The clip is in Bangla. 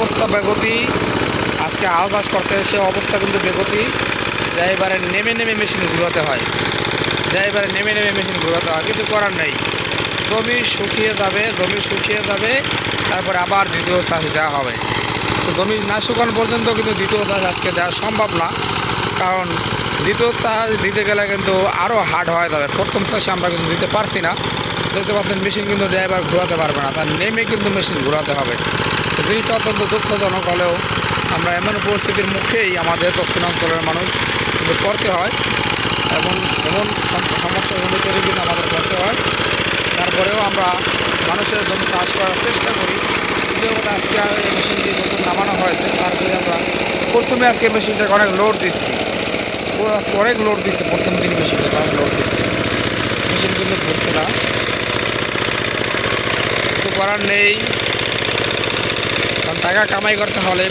অবস্থা বেগতি। আজকে চাষ করতে এসে অবস্থা কিন্তু বেগতি। যা এবারে নেমে নেমে মেশিন ঘুরাতে হয়। যা এবারে নেমে নেমে মেশিন ঘুরাতে হয় কিছু করার নেই। জমি শুকিয়ে যাবে, জমি শুকিয়ে যাবে, তারপরে আবার দ্বিতীয় চাষ দেওয়া হবে। তো জমি না শুকানো পর্যন্ত কিন্তু দ্বিতীয় চাষ আজকে দেওয়া সম্ভব না। কারণ দ্বিতীয় চাষ দিতে গেলে কিন্তু আরও হার্ড হয়ে যাবে। প্রথম চাষে আমরা কিন্তু দিতে পারছি না। দেখতে পাচ্ছেন মেশিন কিন্তু ড্রাইভার ঘোরাতে পারবে না। তার নেমে কিন্তু মেশিন ঘোরাতে হবে। জিনিসটা অত্যন্ত দুঃখজনক হলেও আমরা এমন পরিস্থিতির মুখেই আমাদের দক্ষিণাঞ্চলের মানুষ কিন্তু করতে হয় এবং এমন সম- সমস্যার সম্মুখীন কিন্তু আমাদের করতে হয়। তারপরেও আমরা মানুষের জন্য চাষ করার চেষ্টা করি। দ্বিতীয় কথা, আজকে এই মেশিন দিয়ে নতুন নামানো হয়েছে। তারপরে আমরা প্রথমে আজকে মেশিনটাকে অনেক লোড দিচ্ছি। অনেক লোড দিচ্ছে। প্রথম দিন মেশিনটাকে অনেক লোড দিচ্ছে মেশিন কিন্তু ঘুরছে না। করার নেই। কারণ টাকা কামাই করতে হলে